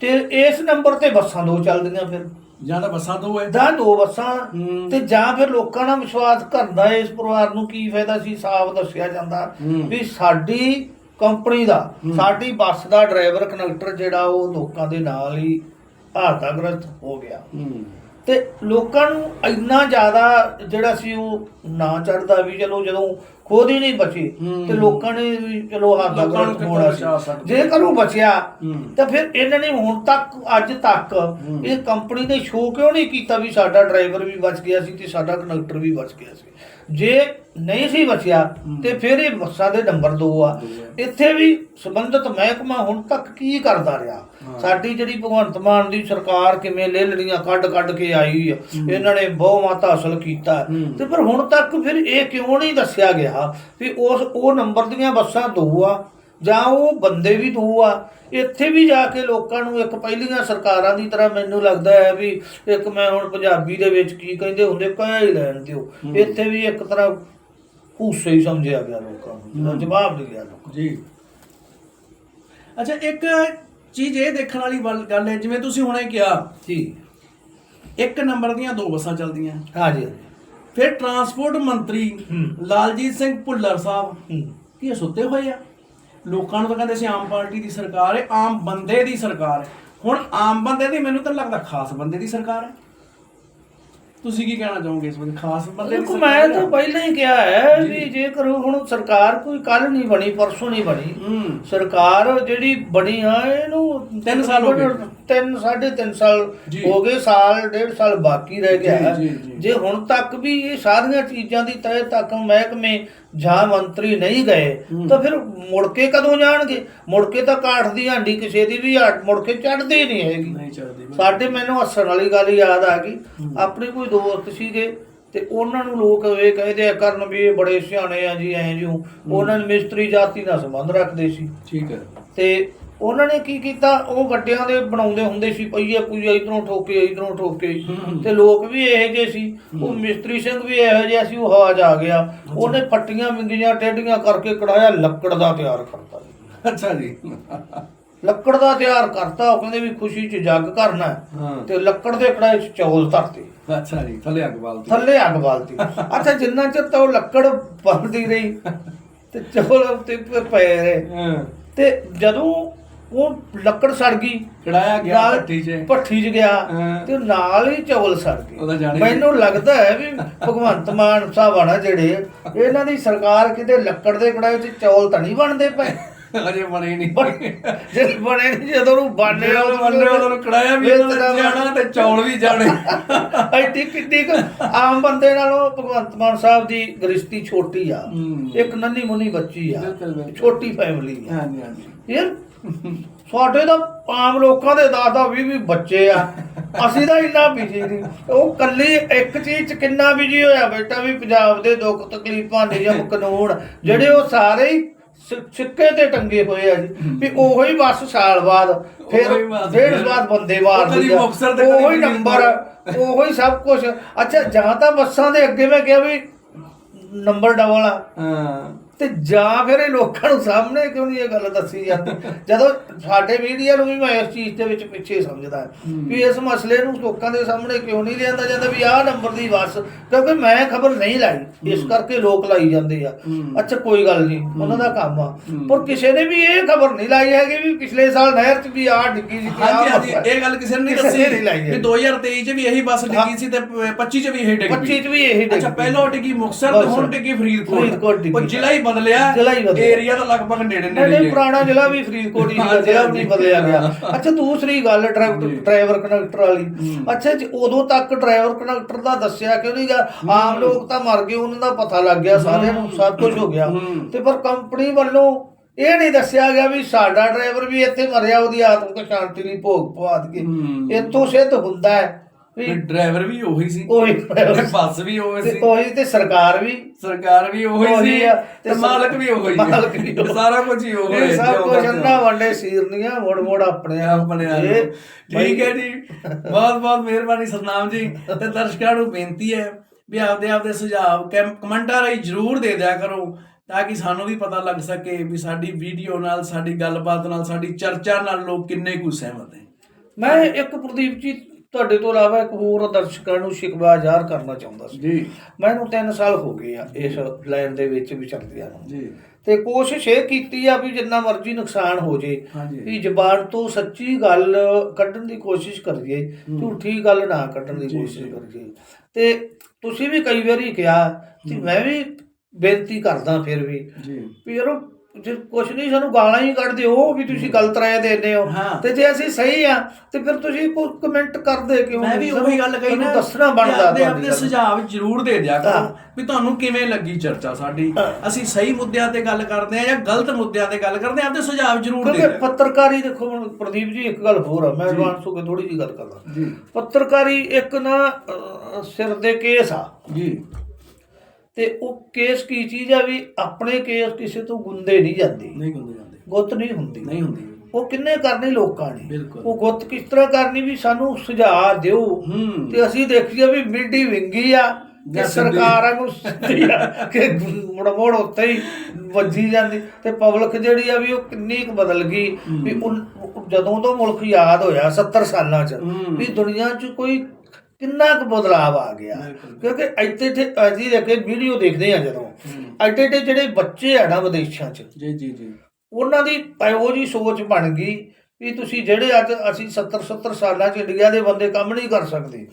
ਤੇ ਇਸ ਨੰਬਰ ਤੇ ਬੱਸਾਂ ਦੋ ਚੱਲਦੀਆਂ ਫਿਰ। ਜਾਂ ਤਾਂ ਬੱਸਾਂ ਤੋਂ ਹੈ। ਜਾਂ ਦੋ ਬੱਸਾਂ। ਤੇ ਜਾਂ ਫਿਰ ਲੋਕਾਂ ਨਾਲ ਵਿਸ਼ਵਾਸ ਕਰਦਾ ਇਸ ਪਰਿਵਾਰ ਨੂੰ ਕੀ ਫਾਇਦਾ ਸੀ ਸਾਫ਼ ਦੱਸਿਆ ਜਾਂਦਾ। ਵੀ ਸਾਡੀ ਕੰਪਨੀ ਦਾ। ਸਾਡੀ ਬੱਸ ਦਾ ਡਰਾਈਵਰ ਕਨੈਕਟਰ ਜਿਹੜਾ ਉਹ ਲੋਕਾਂ ਦੇ ਨਾਲ ਹੀ ਹਾਦਸਾਗ੍ਰਸਤ ਹੋ ਗਿਆ ਤੇ ਲੋਕਾਂ ਨੂੰ ਇੰਨਾ ਜ਼ਿਆਦਾ ਜਿਹੜਾ ਸੀ ਉਹ ਨਾ ਚੜਦਾ ਵੀ ਚਲੋ ਜਦੋਂ ਖੁਦ ਹੀ ਨਹੀਂ ਬਚੇ। ਤੇ ਲੋਕਾਂ ਨੇ ਵੀ ਚਲੋ ਹਾਦਸਾਗ੍ਰਸਤ ਹੋਣਾ ਸੀ? ਜੇਕਰ ਉਹ ਬਚਿਆ। ਤਾਂ ਫਿਰ ਇਹਨਾਂ ਨੇ ਹੁਣ ਤੱਕ ਅੱਜ ਤੱਕ। ਇਹ ਕੰਪਨੀ ਨੇ ਸ਼ੋਅ ਕਿਉਂ ਨਹੀਂ ਕੀਤਾ ਵੀ ਸਾਡਾ ਡਰਾਈਵਰ ਵੀ ਬਚ ਗਿਆ ਸੀ ਤੇ ਸਾਡਾ ਕੰਡਕਟਰ ਵੀ ਬਚ ਗਿਆ ਸੀ ਜੇ ਨਹੀਂ ਸੀ ਬਚਿਆ ਹੂੰ। ਤੇ ਫਿਰ ਇਹ ਬੱਸਾਂ ਦੇ ਨੰਬਰ 2 ਆ। ਇੱਥੇ ਵੀ ਸੰਬੰਧਿਤ ਮਹਿਕਮਾ ਹੁਣ ਤੱਕ ਕੀ ਕਰਦਾ ਰਿਹਾ। ਸਾਡੀ ਜਿਹੜੀ ਭਗਵੰਤ ਮਾਨ ਦੀ ਸਰਕਾਰ ਕਿਵੇਂ ਲੇਲੜੀਆਂ ਕੱਢ ਕੱਢ ਕੇ ਆਈ ਆ ਹੂੰ। ਇਹਨਾਂ ਨੇ ਬਹੁਮਤ ਹਾਸਲ ਕੀਤਾ। ਤੇ ਪਰ ਹੁਣ ਤੱਕ ਫਿਰ ਇਹ ਕਿਉਂ ਨਹੀਂ ਦੱਸਿਆ ਗਿਆ ਵੀ ਉਸ ਉਹ ਨੰਬਰ ਦੀਆਂ ਬੱਸਾਂ ਦੋ ਆ ਜਾਂ ਉਹ ਬੰਦੇ ਵੀ ਦੋ ਆ ਇੱਥੇ ਵੀ ਜਾ ਕੇ ਲੋਕਾਂ ਨੂੰ ਇੱਕ ਪਹਿਲੀਆਂ ਸਰਕਾਰਾਂ ਦੀ ਤਰ੍ਹਾਂ ਮੈਨੂੰ ਲੱਗਦਾ ਹੈ ਵੀ ਇੱਕ ਮੈਂ ਹੁਣ ਪੰਜਾਬੀ ਦੇ ਵਿੱਚ ਕੀ ਕਹਿੰਦੇ ਹੁੰਦੇ ਕਹਿ ਹੀ ਲੈਣ ਦਿਓ। ਹੂੰ। ਇੱਥੇ ਵੀ ਇੱਕ ਤਰ੍ਹਾਂ ਹੂਸੇ ਹੀ ਸਮਝਿਆ ਗਿਆ ਲੋਕਾਂ ਨੂੰ ਹੂੰ। ਜਵਾਬ ਨਹੀਂ ਗਿਆ ਲੋਕਾਂ ਜੀ। ਅੱਛਾ ਇੱਕ ਚੀਜ਼ ਇਹ ਦੇਖਣ ਵਾਲੀ ਗੱਲ ਹੈ ਜਿਵੇਂ ਤੁਸੀਂ ਹੁਣੇ ਕਿਹਾ ਜੀ। ਇੱਕ ਨੰਬਰ ਦੀਆਂ ਦੋ ਬੱਸਾਂ ਚੱਲਦੀਆਂ। ਹਾਂਜੀ। ਹਾਂਜੀ ਫਿਰ ਟਰਾਂਸਪੋਰਟ ਮੰਤਰੀ ਹੂੰ। ਲਾਲਜੀਤ ਸਿੰਘ ਭੁੱਲਰ ਸਾਹਿਬ ਹੂੰ। ਕੀ ਸੁੱਤੇ ਹੋਏ ਆ? ਲੋਕਾਂ ਨੂੰ ਤਾਂ ਕਹਿੰਦੇ ਸੀ ਆਮ ਪਾਰਟੀ ਦੀ ਸਰਕਾਰ ਹੈ ਆਮ ਬੰਦੇ ਦੀ ਸਰਕਾਰ ਹੈ ਹੁਣ ਆਮ ਬੰਦੇ ਦੀ ਮੈਨੂੰ ਤਾਂ ਲੱਗਦਾ ਖਾਸ ਬੰਦੇ ਦੀ ਸਰਕਾਰ ਹੈ ਤੁਸੀਂ ਕੀ ਕਹਿਣਾ ਚਾਹੋਗੇ ਇਸ ਬਾਰੇ ਖਾਸ ਬੰਦੇ ਦੀ ਦੇਖੋ ਮੈਂ? ਤਾਂ ਪਹਿਲਾਂ ਹੀ ਕਿਹਾ ਹੈ ਜੀ। ਵੀ ਜੇਕਰ ਹੁਣ ਸਰਕਾਰ ਕੋਈ ਕੱਲ ਨਹੀਂ ਬਣੀ ਪਰਸੋਂ ਨਹੀਂ ਬਣੀ ਸਰਕਾਰ ਜਿਹੜੀ ਬਣੀ ਆ ਇਹਨੂੰ ਤਿੰਨ ਸਾਲ ਹੋ ਗਏ। ਤਿੰਨ ਸਾਢੇ ਤਿੰਨ ਸਾਲ ਜੀ। ਹੋ ਗਏ ਸਾਲ ਡੇਢ ਸਾਲ ਬਾਕੀ ਰਹਿ ਗਿਆ। ਜੇ ਹੁਣ ਤੱਕ ਵੀ ਇਹ ਸਾਰੀਆਂ ਚੀਜ਼ਾਂ ਦੀ ਤਹਿ ਤੱਕ ਮਹਿਕਮੇ ਜਾਂ ਮੰਤਰੀ ਨਹੀਂ ਗਏ। ਤਾਂ ਫਿਰ ਮੁੜ ਕੇ ਕਦੋਂ ਜਾਣਗੇ? ਮੁੜ ਕੇ ਤਾਂ ਕਾਠ ਦੀ ਹਾਂਡੀ ਕਿਸੇ ਦੀ ਵੀ ਹੱਟ ਮੁੜ ਕੇ ਚੜਦੀ ਨਹੀਂ ਹੈਗੀ। ਨਹੀਂ ਸਾਡੇ ਮੈਨੂੰ ਹੱਸਣ ਵਾਲੀ ਗੱਲ ਯਾਦ ਆ ਗਈ। ਆਪਣੇ ਕੋਈ ਦੋਸਤ ਸੀਗੇ ਤੇ ਉਹਨਾਂ ਨੂੰ ਲੋਕ ਇਹ ਕਹਿੰਦੇ ਆ ਕਰਨ ਵੀ ਇਹ ਬੜੇ ਸਿਆਣੇ ਆ ਜੀ ਐਂ ਜਿਉ। ਉਹਨਾਂ ਨੇ ਮਿਸਤਰੀ ਜਾਤੀ ਨਾਲ ਸੰਬੰਧ ਰੱਖਦੇ ਸੀ। ਠੀਕ ਹੈ। ਤੇ ਉਹਨਾਂ ਨੇ ਕੀ ਕੀਤਾ? ਉਹ ਗੱਡਿਆਂ ਦੇ ਬਣਾਉਂਦੇ ਹੁੰਦੇ ਸੀ ਪਈਏ ਪੂਈਏ ਇਧਰੋਂ ਠੋਕੇ ਇਧਰੋਂ ਠੋਕੇ। ਤੇ ਲੋਕ ਵੀ ਇਹੋ ਜਿਹੇ ਸੀ। ਉਹ। ਮਿਸਤਰੀ ਸਿੰਘ ਵੀ ਇਹੋ ਜਿਹਾ ਸੀ ਉਹ ਹਵਾਜ ਆ ਗਿਆ। ਉਹਨੇ ਪੱਟੀਆਂ ਵਿੰਗੀਆਂ ਟੇਢੀਆਂ ਕਰਕੇ ਕੜਾਇਆ ਲੱਕੜ ਦਾ ਤਿਆਰ ਕਰਤਾ ਅੱਛਾ ਜੀ। ਲੱਕੜ ਦਾ ਤਿਆਰ ਕਰਤਾ ਉਹ ਕਹਿੰਦੇ ਵੀ ਖੁਸ਼ੀ 'ਚ ਜੱਗ ਕਰਨਾ ਤੇ ਲੱਕੜ ਦੇ ਕੜਾਏ 'ਚ ਚੌਲ ਧਰਤੇ। ਅੱਛਾ ਜੀ ਥੱਲੇ ਅੱਗ ਬਾਲਤੀ। ਥੱਲੇ ਅੱਗ ਬਾਲਤੀ। ਅੱਛਾ ਜਿੰਨਾ ਚਿਰ ਤਾਂ ਉਹ ਲੱਕੜ ਬਲਦੀ ਰਹੀ ਤੇ ਚੌਲ ਉੱਤੇ ਪ- ਪਏ ਰਹੇ। ਤੇ ਜਦੋਂ ਉਹ ਲੱਕੜ ਸੜ ਗਈ। ਕੜਾਇਆ ਗਿਆ ਨਾਲ ਭੱਠੀ 'ਚ। ਭੱਠੀ 'ਚ ਗਿਆ ਹਾਂ। ਤੇ ਨਾਲ ਹੀ ਚੌਲ ਸੜ ਉਹਦਾ ਗਏ ਜਾਣੇ- ਮੈਨੂੰ ਲੱਗਦਾ ਹੈ ਵੀ ਭਗਵੰਤ ਮਾਨ ਸਾਹਿਬ ਆਣਾ ਜਿਹੜੇ ਇਹਨਾਂ ਦੀ ਸਰਕਾਰ ਕਿਤੇ ਲੱਕੜ ਦੇ ਕੜਾਏ 'ਚ ਚੌਲ ਤਾਂ ਨਹੀਂ ਬਣਦੇ ਪਏ। ਅਜੇ ਬਣੇ ਨਹੀਂ। ਜੇ ਬਣੇ ਨਹੀਂ ਜਦੋਂ ਨੂੰ ਬਾਣੇ ਜਦੋਂ ਉਹਨਾਂ ਨੂੰ ਕੜਾਇਆ ਵੀ ਇਹਨਾਂ ਨੇ ਜਾਣਾ ਤੇ ਚੌਲ ਵੀ ਜਾਣੇ। ਐਡੀ ਕਿੱਡੀ ਕੁ ਆਮ ਬੰਦੇ ਨਾਲੋਂ ਭਗਵੰਤ ਮਾਨ ਸਾਹਿਬ ਦੀ ਗ੍ਰਿਸ਼ਤੀ ਛੋਟੀ ਆ। ਹੂੰ। ਇੱਕ ਨੰਨੀ ਮੁੰਨੀ ਬੱਚੀ ਆ। ਬਿਲਕੁਲ, ਬਿਲਕੁਲ। ਛੋਟੀ ਫੈਮਿਲੀ ਆ। ਹਾਂਜੀ ਹਾਂਜੀ। ਯਾਰ ਸਾਡੇ ਤਾਂ ਆਮ ਲੋਕਾਂ ਦੇ 10 10 20 20 ਬੱਚੇ ਆ। ਅਸੀਂ ਤਾਂ ਇੰਨਾ ਬਿਜ਼ੀ ਨਹੀਂ। ਉਹ ਕੱਲੀ ਇੱਕ ਚੀਜ਼ ਚ ਕਿੰਨਾ ਬਿਜ਼ੀ ਹੋਇਆ ਬੇਟਾ ਵੀ ਪੰਜਾਬ ਦੇ ਦੁੱਖ ਤਕਲੀਫਾਂ ਨਿਯਮ ਕਾਨੂੰਨ ਜਿਹੜੇ ਉਹ ਸਾਰੇ ਹੀ ਸਿੱਕੇ ਤੇ ਟੰਗੇ ਹੋਏ ਆ ਜੀ। ਵੀ ਉਹੋ ਹੀ ਬਸ ਸਾਲ ਬਾਅਦ ਫਿਰ ਡੇਢ। ਬਾਅਦ ਬੰਦੇ ਮਾਰ ਉਹ ਹੀ। ਨੰਬਰ ਉਹੋ ਹੀ ਸਭ ਕੁਝ ਅੱਛਾ ਜਾਂ ਤਾਂ ਬੱਸਾਂ ਦੇ ਅੱਗੇ ਮੈਂ ਕਿਹਾ ਵੀ ਨੰਬਰ ਡਬਲ ਆ। ਹਾਂ। ਤੇ ਜਾਂ ਫਿਰ ਇਹ ਲੋਕਾਂ ਨੂੰ ਸਾਹਮਣੇ ਕਿਉਂ ਨਹੀਂ ਇਹ ਗੱਲ ਦੱਸੀ ਜਾਂਦੀ? ਜਦੋਂ ਸਾਡੇ ਮੀਡੀਆ ਨੂੰ ਵੀ ਮੈਂ ਇਸ ਚੀਜ਼ ਦੇ ਵਿੱਚ ਪਿੱਛੇ ਸਮਝਦਾ ਵੀ ਇਸ ਮਸਲੇ ਨੂੰ ਲੋਕਾਂ ਦੇ ਸਾਹਮਣੇ ਕਿਉਂ ਨਹੀਂ ਲਿਆਂਦਾ ਜਾਂਦਾ ਵੀ ਆਹ ਨੰਬਰ ਦੀ ਬੱਸ ਕਿਉਂਕਿ ਮੈਂ ਖਬਰ ਨਹੀਂ ਲਾਈ। ਇਸ ਕਰਕੇ ਲੋਕ ਲਾਈ ਜਾਂਦੇ ਆ। ਅੱਛਾ ਕੋਈ ਗੱਲ ਨਹੀਂ ਉਹਨਾਂ ਦਾ ਕੰਮ ਆ। ਪਰ ਕਿਸੇ ਨੇ ਵੀ ਇਹ ਖਬਰ ਨਹੀਂ ਲਾਈ ਹੈਗੀ ਵੀ ਪਿਛਲੇ ਸਾਲ ਨਹਿਰ 'ਚ ਵੀ ਆਹ ਡਿੱਗੀ ਸੀ ਹਾਂਜੀ ਹਾਂਜੀ। ਇਹ ਗੱਲ ਕਿਸੇ ਨੇ ਨਹੀਂ ਦੱਸੀ ਨੇ ਨਹੀਂ ਲਾਈ ਵੀ ਹੈਗੀ। 2023 ਚ ਵੀ ਇਹੀ ਬੱਸ ਡਿੱਗੀ ਸੀ ਤੇ 25 ਚ ਵੀ ਇਹ ਡਿੱਗੀ। 25 'ਚ ਵੀ ਇਹੀ ਡਿੱਗੀ। ਅੱਛਾ ਪਹਿਲਾਂ ਡਿੱਗੀ ਮੁਕਤਸਰ ਤੇ ਹੁਣ ਡਿੱਗੀ ਫਰੀਦਕੋਟ। ਫਰੀਦਕੋਟ ਡਿੱਗੀ। ਜ਼ਿਲ੍ਹਾ ਹੀ ਬਦਲਿਆ ਜ਼ਿਲ੍ਹਾ ਹੀ ਬਦਲਿਆ। ਏਰੀਆ ਤਾਂ ਲਗਭਗ ਨੇੜੇ ਨਹੀਂ ਨੇੜੇ ਨਹੀਂ ਹੀ। ਹੈ। ਪੁਰਾਣਾ ਜ਼ਿਲ੍ਹਾ ਵੀ ਫਰੀਦਕੋਟ ਹੀ ਸੀਗਾ ਹਾਂਜੀ, ਜ਼ਿਲ੍ਹਾ ਵੀ ਨਹੀਂ ਹਾਂਜੀ। ਬਦਲਿਆ ਗਿਆ। ਅੱਛਾ ਦੂਸਰੀ ਗੱਲ ਡਰਾਈਵਰ ਡਰਾਈਵਰ ਕਨੈਕਟਰ ਵਾਲੀ। ਅੱਛਾ ਜੀ ਉਦੋਂ ਤੱਕ ਡਰਾਈਵਰ ਕਨੈਕਟਰ ਦਾ ਦੱਸਿਆ ਕਿਉਂ ਨਹੀਂ ਗਿਆ? ਆਮ ਲੋਕ ਤਾਂ ਮਰ ਗਏ ਉਹਨਾਂ ਦਾ ਪਤਾ ਲੱਗ ਗਿਆ ਸਾਰਿਆਂ ਨੂੰ ਸਭ ਕੁਝ ਹੋ ਗਿਆ। ਤੇ ਪਰ ਕੰਪਨੀ ਵੱਲੋਂ ਇਹ ਨਹੀਂ ਦੱਸਿਆ ਗਿਆ ਵੀ ਸਾਡਾ ਡਰਾਈਵਰ ਵੀ ਇੱਥੇ ਮਰਿਆ ਉਹਦੀ ਆਤਮਿਕ ਸ਼ਾਂਤੀ ਲਈ ਭੋਗ ਪਵਾਦ ਕੇ। ਇੱਥੋਂ ਸਿੱਧ ਹੁੰਦਾ ਹੈ। ਵੀ ਡਰਾਈਵਰ ਵੀ ਉਹੀ ਸੀ। ਉਹੀ ਬੱਸ ਵੀ ਉਹੀ ਤੇ ਸੀ। ਉਹੀ ਤੇ ਸਰਕਾਰ ਵੀ ਸਰਕਾਰ ਵੀ ਉਹੀ ਸੀ ਤੇ ਮਾਲਕ ਵੀ ਉਹੀ ਹੈ ਮਾਲਕ ਵੀ। ਸਾਰਾ ਕੁਝ ਹੀ ਉਹੀ ਇਹ ਸਭ ਕੁਝ ਜੋ ਅੰਨਾ ਵੰਡੇ ਸੀਰਨੀਆਂ ਮੋੜ ਮੋੜ ਆਪਣੇ ਆਪ ਆਪਣੇ। ਠੀਕ ਹੈ ਜੀ। ਬਹੁਤ ਬਹੁਤ ਮਿਹਰਬਾਨੀ ਸਤਨਾਮ ਜੀ। ਤੇ ਦਰਸ਼ਕਾਂ ਨੂੰ ਬੇਨਤੀ ਹੈ ਵੀ ਆਪਦੇ ਆਪਦੇ ਸੁਝਾਅ ਕੈਮ- ਕਮੈਂਟਾਂ ਰਾਹੀਂ ਜਰੂਰ ਦੇ ਦਿਆ ਕਰੋ ਤਾਂ ਕਿ ਸਾਨੂੰ ਵੀ ਪਤਾ ਲੱਗ ਸਕੇ ਵੀ ਸਾਡੀ ਵੀਡੀਓ ਨਾਲ ਸਾਡੀ ਗੱਲਬਾਤ ਨਾਲ ਸਾਡੀ ਚਰਚਾ ਨਾਲ ਲੋਕ ਕਿੰਨੇ ਕੁ ਸਹਿਮਤ ਹੈ ਮੈਂ ਇੱਕ ਪ੍ਰਦੀਪ ਜੀ ਤੁਹਾਡੇ ਤੋਂ ਇਲਾਵਾ ਇੱਕ ਹੋਰ ਦਰਸ਼ਕਾਂ ਨੂੰ ਸ਼ਿਕਵਾ ਜ਼ਾਹਰ ਕਰਨਾ ਚਾਹੁੰਦਾ ਸੀ। ਜੀ। ਮੈਨੂੰ 3 ਸਾਲ ਹੋ ਗਏ ਆ ਇਸ ਲਾਈਨ ਦੇ ਵਿੱਚ ਵਿਚਰਦਿਆਂ ਨੂੰ। ਜੀ। ਤੇ ਕੋਸ਼ਿਸ਼ ਇਹ ਕੀਤੀ ਆ ਵੀ ਜਿੰਨਾ ਮਰਜ਼ੀ ਨੁਕਸਾਨ ਹੋ ਜੇ। ਵੀ ਜ਼ਬਾਨ ਤੋਂ ਸੱਚੀ ਗੱਲ ਕੱਢਣ ਦੀ ਕੋਸ਼ਿਸ਼ ਕਰੀਏ ਝੂਠੀ ਗੱਲ ਨਾ ਕੱਢਣ ਦੀ ਕੋਸ਼ਿਸ਼। ਕਰੀਏ। ਤੇ ਤੁਸੀਂ ਵੀ ਕਈ ਵਾਰੀ ਕਿਹਾ ਤੇ ਮੈਂ ਵੀ ਬੇਨਤੀ ਕਰਦਾ ਫਿਰ ਵੀ ਜੀ। ਵੀ ਯਾਰੋ ਜੇ ਕੁਛ ਨਹੀਂ ਸਾਨੂੰ ਗਾਲਾਂ ਹੀ ਕੱਢ ਦਿਓ ਵੀ ਤੁਸੀਂ ਗਲਤ ਰਾਏ ਦਿੰਦੇ ਹੋ ਹਾਂ। ਤੇ ਜੇ ਅਸੀਂ ਸਹੀ ਆ ਤੇ ਫਿਰ ਤੁਸੀਂ ਕਮੈਂਟ ਕਰਦੇ ਕਿਉਂ ਮੈਂ ਵੀ ਨਹੀਂ? ਉਹੀ ਗੱਲ ਕਹੀ ਨਾ ਦੱਸਣਾ ਬਣਦਾ ਆਪਦੇ ਤੁਹਾਡੀ ਆਪਦੇ ਗੱਲ। ਸੁਝਾਅ ਜਰੂਰ ਦੇ ਦਿਆ ਕਰੋ ਹਾਂ। ਵੀ ਤੁਹਾਨੂੰ ਕਿਵੇਂ ਲੱਗੀ ਚਰਚਾ ਸਾਡੀ ਹਾਂ। ਅਸੀਂ ਸਹੀ ਮੁੱਦਿਆਂ ਤੇ ਗੱਲ ਕਰਦੇ ਆ ਜਾਂ ਗਲਤ ਮੁੱਦਿਆਂ ਤੇ ਗੱਲ ਕਰਦੇ ਆ ਆਪਦੇ ਸੁਝਾਅ ਜਰੂਰ ਦੇ ਕਿਉਂਕਿ ਦਿਆ ਪੱਤਰਕਾਰੀ ਦੇਖੋ ਹੁਣ ਪ੍ਰਦੀਪ ਜੀ ਇੱਕ ਗੱਲ ਹੋਰ ਆ ਮੈਂ ਐਡਵਾਂਸ ਹੋ ਕੇ ਥੋੜੀ ਜੀ ਗੱਲ ਕਰਦਾ ਜੀ ਪੱਤਰਕਾਰੀ ਇੱਕ ਨਾ ਅਹ, ਸਿਰ ਦੇ ਕੇਸ ਆ ਜੀ ਤੇ ਉਹ ਕੇਸ ਕੀ ਚੀਜ਼ ਆ ਵੀ ਆਪਣੇ ਕੇਸ ਕਿਸੇ ਤੋਂ ਗੁੰਦੇ ਨਹੀਂ ਜਾਂਦੇ। ਨਹੀਂ ਹੁੰਦੇ ਜਾਂਦੇ। ਗੁੱਤ ਨਹੀਂ ਹੁੰਦੀ। ਨਹੀਂ ਹੁੰਦੀ। ਉਹ ਕਿੰਨੇ ਕਰਨੀ ਲੋਕਾਂ ਨੇ। ਉਹ ਗੁੱਤ ਕਿਸ ਤਰ੍ਹਾਂ ਕਰਨੀ ਵੀ ਸਾਨੂੰ ਸੁਝਾਅ ਦਿਓ। ਤੇ ਅਸੀਂ ਦੇਖੀਏ ਵੀ ਮਿੱਡੀ ਵਿੰਗੀ ਆ ਤੇ। ਸਰਕਾਰਾਂ ਨੂੰ ਸਿੱਧੀ ਆ ਕਿ ਮੁੜ ਮੁੜ ਉੱਤੇ ਹੀ ਵੱਜੀ ਜਾਂਦੀ। ਤੇ ਪਬਲਿਕ ਜਿਹੜੀ ਆ ਵੀ ਉਹ ਕਿੰਨੀ ਕੁ ਬਦਲ ਗਈ ਵੀ ਜਦੋਂ ਤੋਂ ਮੁਲਕ ਯਾਦ ਹੋਇਆ 70 ਸਾਲਾਂ ਚ। ਵੀ ਦੁਨੀਆ 'ਚ ਕੋਈ ਕਿੰਨਾ ਕੁ ਬਦਲਾਅ ਆ ਗਿਆ। ਕਿਉਂਕਿ ਇੱਥੇ ਤੇ ਅਸੀਂ ਦੇਖੇ ਵੀਡੀਓ ਦੇਖਦੇ ਆ ਜਦੋਂ। ਇੱਥੇ ਇੱਥੇ ਜਿਹੜੇ ਬੱਚੇ ਆ ਨਾ ਵਿਦੇਸ਼ਾਂ 'ਚ ਜੀ ਜੀ ਜੀ। ਉਹਨਾਂ ਦੀ ਇਹੋ ਜੀ ਸੋਚ ਬਣ ਗਈ ਵੀ ਤੁਸੀਂ ਜਿਹੜੇ ਅੱਜ ਅਸੀਂ 70 70 ਸਾਲਾਂ 'ਚ ਇੰਡੀਆ ਦੇ ਬੰਦੇ ਕੰਮ ਨਹੀਂ ਕਰ ਸਕਦੇ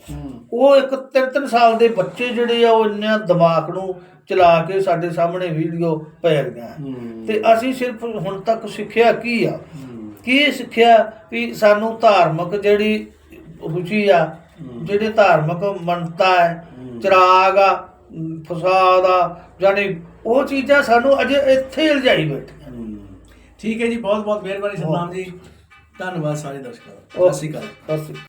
ਉਹ ਇੱਕ ਤਿੰਨ ਤਿੰਨ ਸਾਲ ਦੇ ਬੱਚੇ ਜਿਹੜੇ ਆ ਉਹ ਇੰਨਾ ਦਿਮਾਗ ਨੂੰ ਚਲਾ ਕੇ ਸਾਡੇ ਸਾਹਮਣੇ ਵੀਡੀਓ ਪੈ ਰਹੀਆਂ। ਤੇ ਅਸੀਂ ਸਿਰਫ ਹੁਣ ਤੱਕ ਸਿੱਖਿਆ ਕੀ ਆ। ਕੀ ਸਿੱਖਿਆ ਵੀ ਸਾਨੂੰ ਧਾਰਮਿਕ ਜਿਹੜੀ ਰੁਚੀ ਆ ਜਿਹੜੇ ਧਾਰਮਿਕ ਮੰਨਤਾ ਹੈ ਚਿਰਾਗ ਆ ਫਸਾਦ ਆ ਜਾਨੀ ਉਹ ਚੀਜ਼ਾਂ ਸਾਨੂੰ ਅਜੇ ਇੱਥੇ ਲਜਾਈ ਬੈਠੀਆਂ। ਠੀਕ ਹੈ ਜੀ ਬਹੁਤ ਬਹੁਤ ਮਿਹਰਬਾਨੀ ਸਤਨਾਮ ਜੀ। ਧੰਨਵਾਦ ਸਾਰੇ ਦਰਸ਼ਕਾਂ ਦਾ। ਉਹ ਸਤਿ ਸ਼੍ਰੀ ਅਕਾਲ। ਸਤਿ ਸ਼੍ਰੀ ਅਕਾਲ